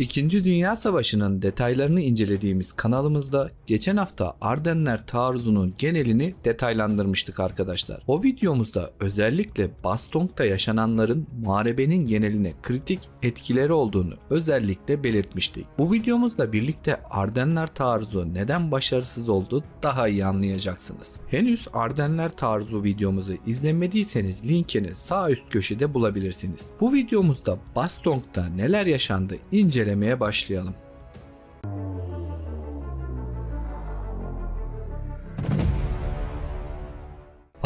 İkinci Dünya Savaşı'nın detaylarını incelediğimiz kanalımızda geçen hafta Ardenler taarruzunun genelini detaylandırmıştık arkadaşlar. O videomuzda özellikle Bastonk'ta yaşananların muharebenin geneline kritik etkileri olduğunu özellikle belirtmiştik. Bu videomuzla birlikte Ardenler taarruzu neden başarısız oldu daha iyi anlayacaksınız. Henüz Ardenler taarruzu videomuzu izlemediyseniz linkini sağ üst köşede bulabilirsiniz. Bu videomuzda Bastonk'ta neler yaşandı incelemeye başlayalım.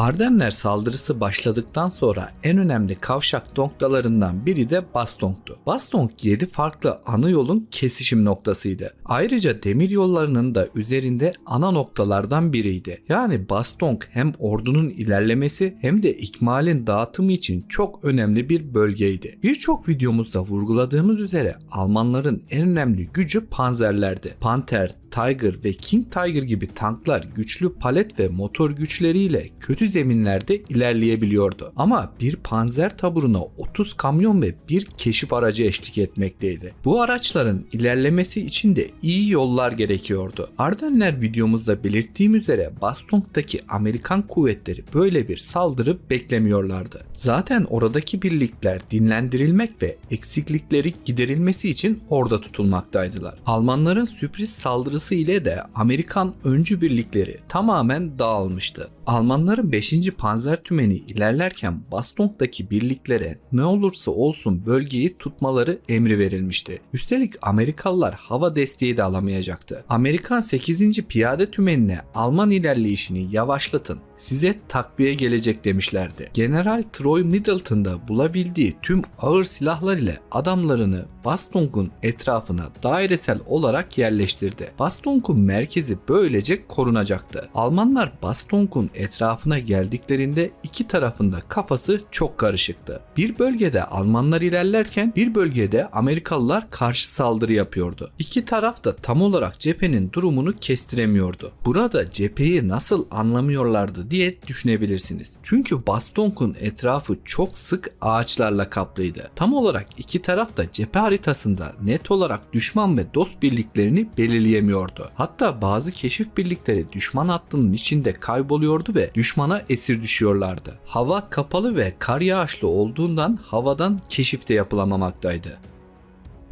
Ardenler saldırısı başladıktan sonra en önemli kavşak noktalarından biri de Bastonk'tu. Bastonk 7 farklı ana yolun kesişim noktasıydı. Ayrıca demir yollarının da üzerinde ana noktalardan biriydi. Yani Bastonk hem ordunun ilerlemesi hem de ikmalin dağıtımı için çok önemli bir bölgeydi. Birçok videomuzda vurguladığımız üzere Almanların en önemli gücü panzerlerdi. Panther, Tiger ve King Tiger gibi tanklar güçlü palet ve motor güçleriyle kötü zeminlerde ilerleyebiliyordu. Ama bir panzer taburuna 30 kamyon ve bir keşif aracı eşlik etmekteydi. Bu araçların ilerlemesi için de iyi yollar gerekiyordu. Ardenler videomuzda belirttiğim üzere Bastonk'taki Amerikan kuvvetleri böyle bir saldırı beklemiyorlardı. Zaten oradaki birlikler dinlendirilmek ve eksiklikleri giderilmesi için orada tutulmaktaydılar. Almanların sürpriz saldırısı ile de Amerikan öncü birlikleri tamamen dağılmıştı. Almanların 5. Panzer Tümeni ilerlerken Bastonk'taki birliklere ne olursa olsun bölgeyi tutmaları emri verilmişti. Üstelik Amerikalılar hava desteği de alamayacaktı. Amerikan 8. Piyade Tümeni'ne Alman ilerleyişini yavaşlatın size takviye gelecek demişlerdi. General Troy Middleton'da bulabildiği tüm ağır silahlar ile adamlarını Bastonk'un etrafına dairesel olarak yerleştirdi. Bastonk'un merkezi böylece korunacaktı. Almanlar Bastonk'un etrafına geldiklerinde iki tarafında kafası çok karışıktı. Bir bölgede Almanlar ilerlerken bir bölgede Amerikalılar karşı saldırı yapıyordu. İki taraf da tam olarak cephenin durumunu kestiremiyordu. Burada cepheyi nasıl anlamıyorlardı diye düşünebilirsiniz. Çünkü Bastonk'un etrafı çok sık ağaçlarla kaplıydı. Tam olarak iki taraf da cephe haritasında net olarak düşman ve dost birliklerini belirleyemiyordu. Hatta bazı keşif birlikleri düşman hattının içinde kayboluyordu ve düşmana esir düşüyorlardı. Hava kapalı ve kar yağışlı olduğundan havadan keşif de yapılamamaktaydı.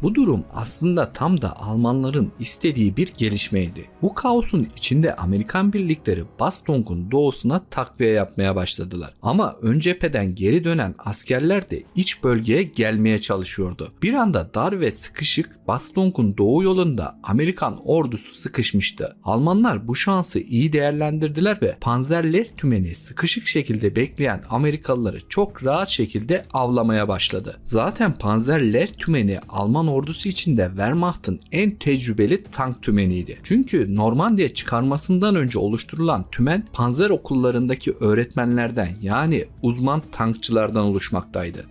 Bu durum aslında tam da Almanların istediği bir gelişmeydi. Bu kaosun içinde Amerikan birlikleri Bastonk'un doğusuna takviye yapmaya başladılar. Ama ön cepheden geri dönen askerler de iç bölgeye gelmeye çalışıyordu. Bir anda dar ve sıkışık Bastonk'un doğu yolunda Amerikan ordusu sıkışmıştı. Almanlar bu şansı iyi değerlendirdiler ve panzerler tümeni sıkışık şekilde bekleyen Amerikalıları çok rahat şekilde avlamaya başladı. Zaten panzerler tümeni Alman ordusu içinde Wehrmacht'ın en tecrübeli tank tümeniydi. Çünkü Normandiya çıkarmasından önce oluşturulan tümen panzer okullarındaki öğretmenlerden yani uzman tankçılardan oluşmaktaydı.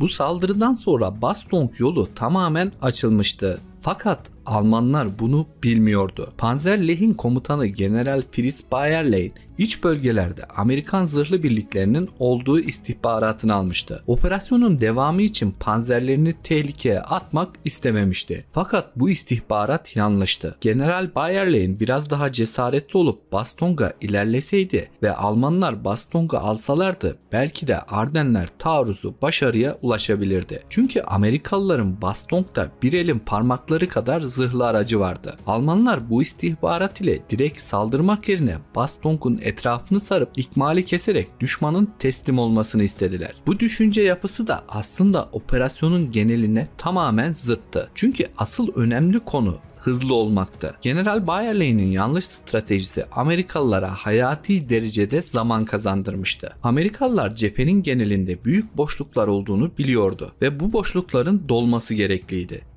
Bu saldırıdan sonra Bastonk yolu tamamen açılmıştı. Fakat Almanlar bunu bilmiyordu. Panzer Leh'in komutanı General Fritz Bayerlein iç bölgelerde Amerikan zırhlı birliklerinin olduğu istihbaratını almıştı. Operasyonun devamı için panzerlerini tehlikeye atmak istememişti. Fakat bu istihbarat yanlıştı. General Bayerlein biraz daha cesaretli olup Bastonga ilerleseydi ve Almanlar Bastonga alsalardı belki de Ardenler taarruzu başarıya ulaşabilirdi. Çünkü Amerikalıların Bastong'da bir elin parmakları kadar zırhlı aracı vardı. Almanlar bu istihbarat ile direkt saldırmak yerine Bastonk'un etrafını sarıp ikmali keserek düşmanın teslim olmasını istediler. Bu düşünce yapısı da aslında operasyonun geneline tamamen zıttı. Çünkü asıl önemli konu hızlı olmaktı. General Bayerlein'in yanlış stratejisi Amerikalılara hayati derecede zaman kazandırmıştı. Amerikalılar cephenin genelinde büyük boşluklar olduğunu biliyordu ve bu boşlukların dolması gerekliydi.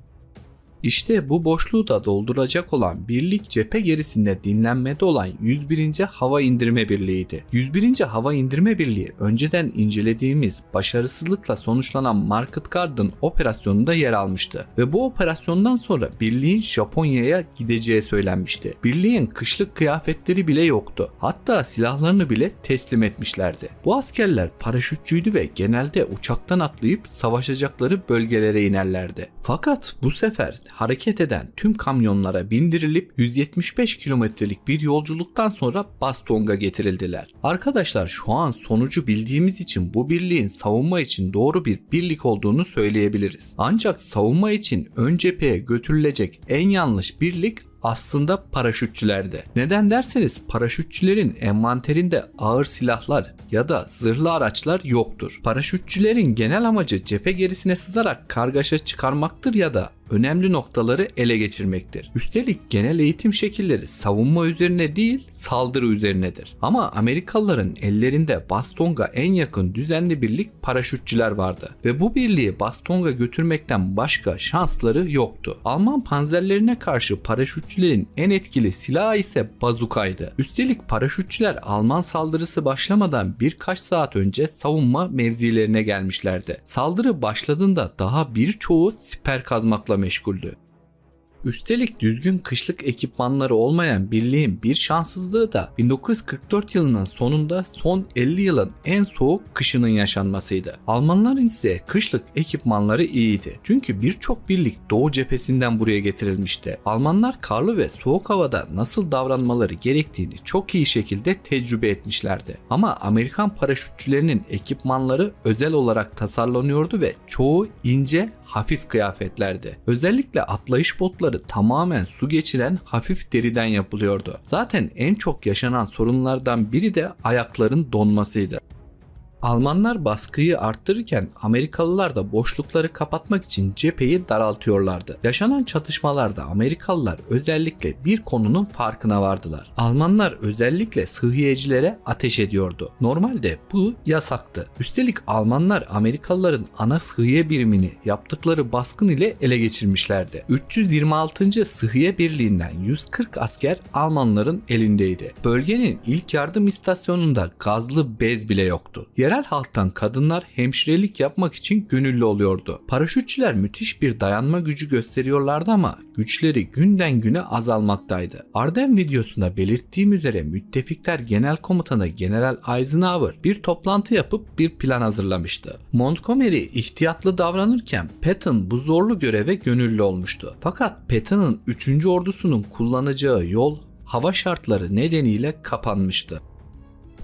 İşte bu boşluğu da dolduracak olan birlik cephe gerisinde dinlenmede olan 101. Hava İndirme Birliği'ydi. 101. Hava İndirme Birliği önceden incelediğimiz başarısızlıkla sonuçlanan Market Garden operasyonunda yer almıştı ve bu operasyondan sonra birliğin Japonya'ya gideceği söylenmişti. Birliğin kışlık kıyafetleri bile yoktu. Hatta silahlarını bile teslim etmişlerdi. Bu askerler paraşütçüydü ve genelde uçaktan atlayıp savaşacakları bölgelere inerlerdi. Fakat bu sefer hareket eden tüm kamyonlara bindirilip 175 kilometrelik bir yolculuktan sonra Bastonga getirildiler. Arkadaşlar şu an sonucu bildiğimiz için bu birliğin savunma için doğru bir birlik olduğunu söyleyebiliriz. Ancak savunma için ön cepheye götürülecek en yanlış birlik aslında paraşütçülerdi. Neden derseniz paraşütçülerin envanterinde ağır silahlar ya da zırhlı araçlar yoktur. Paraşütçülerin genel amacı cephe gerisine sızarak kargaşa çıkarmaktır ya da önemli noktaları ele geçirmektir. Üstelik genel eğitim şekilleri savunma üzerine değil saldırı üzerinedir. Ama Amerikalıların ellerinde Bastonga en yakın düzenli birlik paraşütçüler vardı ve bu birliği Bastonga götürmekten başka şansları yoktu. Alman panzerlerine karşı paraşütçülerin en etkili silahı ise bazukaydı. Üstelik paraşütçüler Alman saldırısı başlamadan birkaç saat önce savunma mevzilerine gelmişlerdi. Saldırı başladığında daha birçoğu siper kazmakla meşguldü. Üstelik düzgün kışlık ekipmanları olmayan birliğin bir şanssızlığı da 1944 yılının sonunda son 50 yılın en soğuk kışının yaşanmasıydı. Almanların ise kışlık ekipmanları iyiydi. Çünkü birçok birlik Doğu cephesinden buraya getirilmişti. Almanlar karlı ve soğuk havada nasıl davranmaları gerektiğini çok iyi şekilde tecrübe etmişlerdi. Ama Amerikan paraşütçülerinin ekipmanları özel olarak tasarlanıyordu ve çoğu ince hafif kıyafetlerdi. Özellikle atlayış botları tamamen su geçiren hafif deriden yapılıyordu. Zaten en çok yaşanan sorunlardan biri de ayakların donmasıydı. Almanlar baskıyı arttırırken Amerikalılar da boşlukları kapatmak için cepheyi daraltıyorlardı. Yaşanan çatışmalarda Amerikalılar özellikle bir konunun farkına vardılar. Almanlar özellikle sıhhiyecilere ateş ediyordu. Normalde bu yasaktı. Üstelik Almanlar Amerikalıların ana sıhhiye birimini yaptıkları baskın ile ele geçirmişlerdi. 326. Sıhhiye Birliği'nden 140 asker Almanların elindeydi. Bölgenin ilk yardım istasyonunda gazlı bez bile yoktu. Yerel halktan kadınlar hemşirelik yapmak için gönüllü oluyordu. Paraşütçüler müthiş bir dayanma gücü gösteriyorlardı ama güçleri günden güne azalmaktaydı. Arden videosunda belirttiğim üzere müttefikler genel komutanı General Eisenhower bir toplantı yapıp bir plan hazırlamıştı. Montgomery ihtiyatlı davranırken Patton bu zorlu göreve gönüllü olmuştu. Fakat Patton'ın 3. ordusunun kullanacağı yol hava şartları nedeniyle kapanmıştı.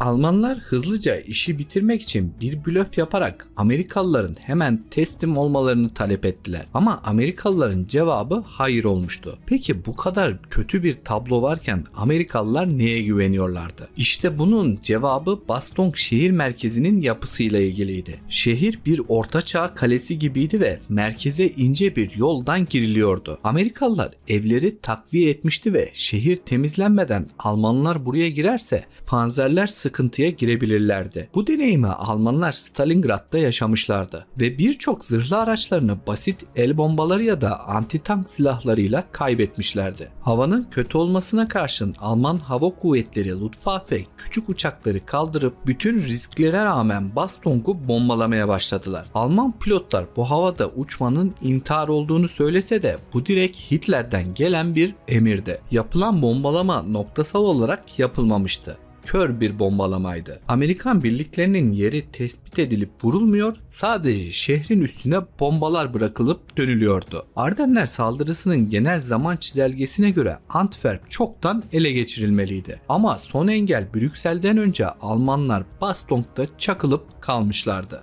Almanlar hızlıca işi bitirmek için bir blöf yaparak Amerikalıların hemen teslim olmalarını talep ettiler. Ama Amerikalıların cevabı hayır olmuştu. Peki bu kadar kötü bir tablo varken Amerikalılar neye güveniyorlardı? İşte bunun cevabı Baston şehir merkezinin yapısıyla ilgiliydi. Şehir bir ortaçağ kalesi gibiydi ve merkeze ince bir yoldan giriliyordu. Amerikalılar evleri takviye etmişti ve şehir temizlenmeden Almanlar buraya girerse panzerler sıkıntıya girebilirlerdi. Bu deneyimi Almanlar Stalingrad'da yaşamışlardı ve birçok zırhlı araçlarını basit el bombaları ya da anti-tank silahlarıyla kaybetmişlerdi. Havanın kötü olmasına karşın Alman hava kuvvetleri Luftwaffe küçük uçakları kaldırıp bütün risklere rağmen Bastong'u bombalamaya başladılar. Alman pilotlar bu havada uçmanın intihar olduğunu söylese de bu direkt Hitler'den gelen bir emirdi. Yapılan bombalama noktasal olarak yapılmamıştı kör bir bombalamaydı. Amerikan birliklerinin yeri tespit edilip vurulmuyor, sadece şehrin üstüne bombalar bırakılıp dönülüyordu. Ardenler saldırısının genel zaman çizelgesine göre Antwerp çoktan ele geçirilmeliydi. Ama son engel Brüksel'den önce Almanlar Bastong'da çakılıp kalmışlardı.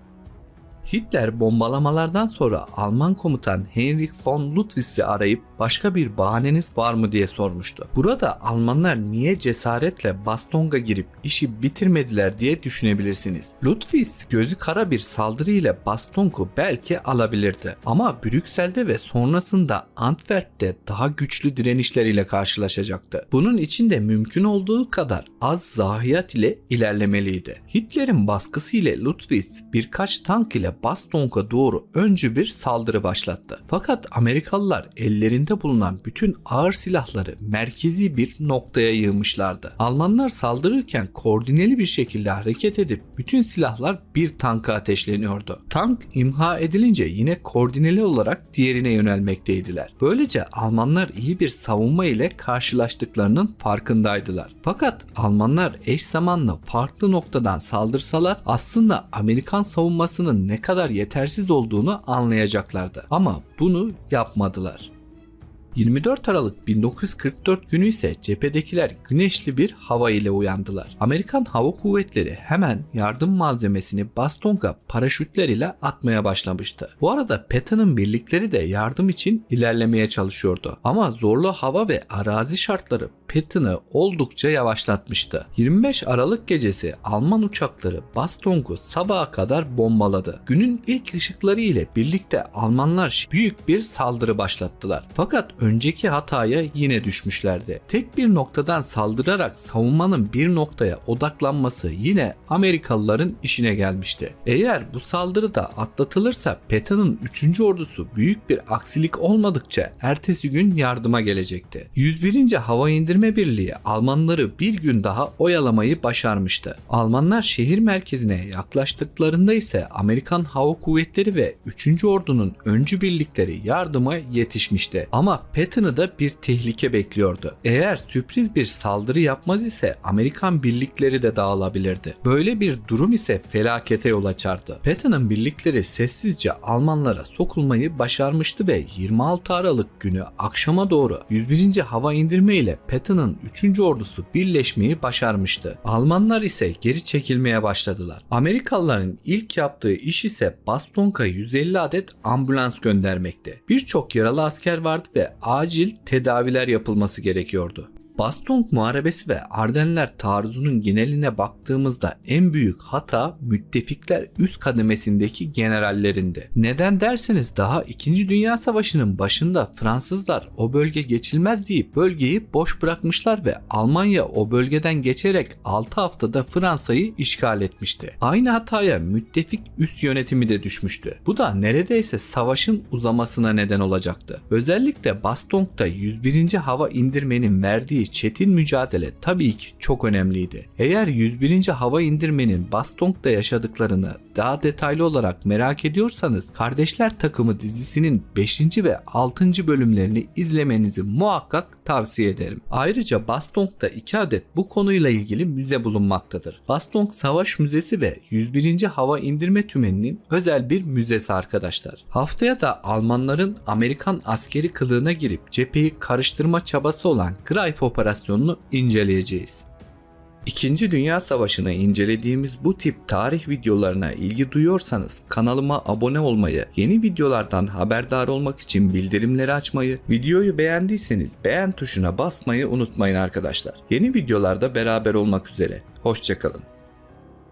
Hitler bombalamalardan sonra Alman komutan Heinrich von Lutwitz'i arayıp başka bir bahaneniz var mı diye sormuştu. Burada Almanlar niye cesaretle Bastonga girip işi bitirmediler diye düşünebilirsiniz. Lutwitz gözü kara bir saldırı ile Bastong'u belki alabilirdi. Ama Brüksel'de ve sonrasında Antwerp'te daha güçlü direnişleriyle karşılaşacaktı. Bunun için de mümkün olduğu kadar az zahiyat ile ilerlemeliydi. Hitler'in baskısı ile Lutwitz birkaç tank ile Bastonk'a doğru öncü bir saldırı başlattı. Fakat Amerikalılar ellerinde bulunan bütün ağır silahları merkezi bir noktaya yığmışlardı. Almanlar saldırırken koordineli bir şekilde hareket edip bütün silahlar bir tanka ateşleniyordu. Tank imha edilince yine koordineli olarak diğerine yönelmekteydiler. Böylece Almanlar iyi bir savunma ile karşılaştıklarının farkındaydılar. Fakat Almanlar eş zamanlı farklı noktadan saldırsalar aslında Amerikan savunmasının ne kadar yetersiz olduğunu anlayacaklardı. Ama bunu yapmadılar. 24 Aralık 1944 günü ise cephedekiler güneşli bir hava ile uyandılar. Amerikan Hava Kuvvetleri hemen yardım malzemesini Bastonga paraşütler ile atmaya başlamıştı. Bu arada Patton'ın birlikleri de yardım için ilerlemeye çalışıyordu. Ama zorlu hava ve arazi şartları Patton'ı oldukça yavaşlatmıştı. 25 Aralık gecesi Alman uçakları Bastong'u sabaha kadar bombaladı. Günün ilk ışıkları ile birlikte Almanlar büyük bir saldırı başlattılar. Fakat önceki hataya yine düşmüşlerdi. Tek bir noktadan saldırarak savunmanın bir noktaya odaklanması yine Amerikalıların işine gelmişti. Eğer bu saldırıda atlatılırsa Patton'ın 3. ordusu büyük bir aksilik olmadıkça ertesi gün yardıma gelecekti. 101. Hava İndirme Birliği Almanları bir gün daha oyalamayı başarmıştı. Almanlar şehir merkezine yaklaştıklarında ise Amerikan Hava Kuvvetleri ve 3. Ordunun öncü birlikleri yardıma yetişmişti. Ama Patton'ı da bir tehlike bekliyordu. Eğer sürpriz bir saldırı yapmaz ise Amerikan birlikleri de dağılabilirdi. Böyle bir durum ise felakete yol açardı. Patton'ın birlikleri sessizce Almanlara sokulmayı başarmıştı ve 26 Aralık günü akşama doğru 101. Hava indirme ile Patton'ın 3. ordusu birleşmeyi başarmıştı. Almanlar ise geri çekilmeye başladılar. Amerikalıların ilk yaptığı iş ise Bastonka 150 adet ambulans göndermekti. Birçok yaralı asker vardı ve acil tedaviler yapılması gerekiyordu. Bastonk Muharebesi ve Ardenler taarruzunun geneline baktığımızda en büyük hata müttefikler üst kademesindeki generallerindi. Neden derseniz daha 2. Dünya Savaşı'nın başında Fransızlar o bölge geçilmez deyip bölgeyi boş bırakmışlar ve Almanya o bölgeden geçerek 6 haftada Fransa'yı işgal etmişti. Aynı hataya müttefik üst yönetimi de düşmüştü. Bu da neredeyse savaşın uzamasına neden olacaktı. Özellikle Bastonk'ta 101. Hava indirmenin verdiği çetin mücadele tabii ki çok önemliydi. Eğer 101. Hava indirmenin Bastonk'ta yaşadıklarını daha detaylı olarak merak ediyorsanız Kardeşler Takımı dizisinin 5. ve 6. bölümlerini izlemenizi muhakkak tavsiye ederim. Ayrıca Bastonk'ta 2 adet bu konuyla ilgili müze bulunmaktadır. Bastonk Savaş Müzesi ve 101. Hava İndirme Tümeni'nin özel bir müzesi arkadaşlar. Haftaya da Almanların Amerikan askeri kılığına girip cepheyi karıştırma çabası olan Greif operasyonunu inceleyeceğiz. İkinci Dünya Savaşı'nı incelediğimiz bu tip tarih videolarına ilgi duyuyorsanız kanalıma abone olmayı, yeni videolardan haberdar olmak için bildirimleri açmayı, videoyu beğendiyseniz beğen tuşuna basmayı unutmayın arkadaşlar. Yeni videolarda beraber olmak üzere. Hoşçakalın.